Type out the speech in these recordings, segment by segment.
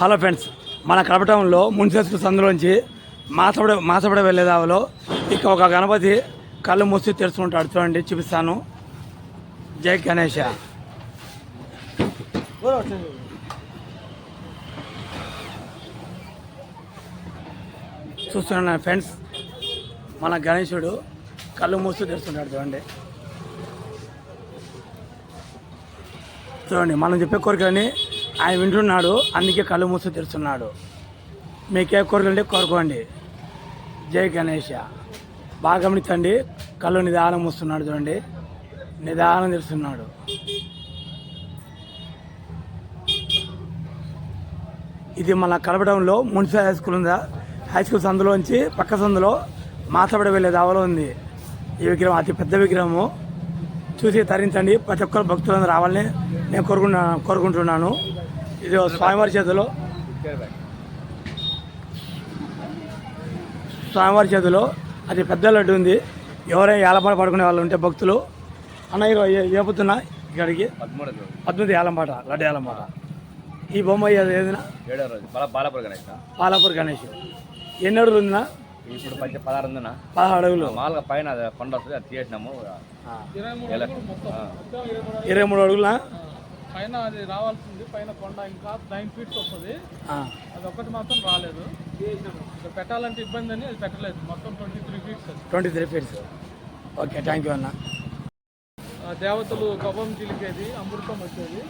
Hello friends మన కడప టౌన్లో municipal సందులోంచి మాసపడ మాసపడ వెళ్ళేదావలో ఇక ఒక గణపతి కళ్ళు మూసి తెరుచుకుంటాడు. చూడండి చూపిస్తాను. జై గణేష. చూస్తున్నాను ఫ్రెండ్స్ మన గణేశుడు కళ్ళు మూసి తెరుచుకుంటాడు చూడండి. చూడండి మనం చెప్పే కోరికలని ఆయన వింటున్నాడు అందుకే కళ్ళు మూసి తెరుస్తున్నాడు. మీకే కోరుకుంటే కోరుకోండి. జై గణేష. బాగా గమనించండి కళ్ళు నిదానం మూస్తున్నాడు చూడండి. నిదానం తెరుస్తున్నాడు. ఇది మన కలపడంలో మున్సిపల్ హై స్కూల్ ఉందా? హై స్కూల్ సందులోంచి పక్క సందులో మాసపడి వెళ్ళే దావలో ఉంది. ఈ విగ్రహం అతి పెద్ద విగ్రహము. చూసి తరించండి. ప్రతి ఒక్కరు భక్తులందరూ రావాలని నేను కోరుకున్నా కోరుకుంటున్నాను. ఇది స్వామివారి చేతిలో. స్వామివారి చేతిలో అది పెద్ద లడ్డు ఉంది. ఎవరైనా ఏలపాట పడుకునే వాళ్ళు ఉంటే భక్తులు. అన్న ఈరోజు ఏ- ఏపుతున్నా ఇక్కడికి. పదమూడు పద్మతి ఏలంపాట లడ్డు ఏలంపాట ఈ బొమ్మ ఏది- ఏదినా? బాలపుర గణేష్ పాలాపూర్ గణేష్. ఎన్ని అడుగులు ఉందా ఇప్పుడు పంచ పదహారు ఉందన్న పదహారు అడుగులు. మామూలుగా పైన కొండ వస్తుంది అది ఆ. ఇరవై మూడు అడుగులా? పైన అది రావాల్సింది పైన కొండ ఇంకా నైన్ ఫీట్స్ వస్తుంది. అది ఒక్కటి మాత్రం రాలేదు. ఇక్కడ పెట్టాలంటే ఇబ్బంది అని అది పెట్టలేదు. మొత్తం ట్వంటీ త్రీ ఫీట్స్ అది twenty three feets okay thank you అన్న దేవతలు గవం చిలికేది అమృతం వచ్చేది.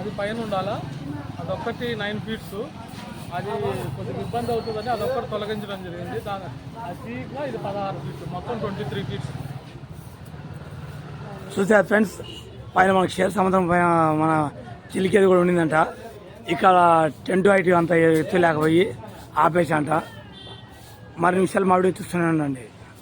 అది పైన ఉండాలా? అదొక్కటి నైన్ ఫీట్స్ అది కొద్దిగా ఇబ్బంది అవుతుందని అదొక్కటి తొలగించడం జరిగింది. దాని అది ఇది పదహారు ఫీట్స్ మొత్తం ట్వంటీ త్రీ ఫీట్స్ చూసారు ఫ్రెండ్స్ పైన మన క్షీర సముద్రం పైన మన చిలికేది కూడా ఉండిందంట. ఇక్కడ టెంట్ ఐటీ అంత ఎత్తు లేకపోయి ఆపేసి అంట మరి నిమిషాలు మామిడి చూస్తున్నానండి.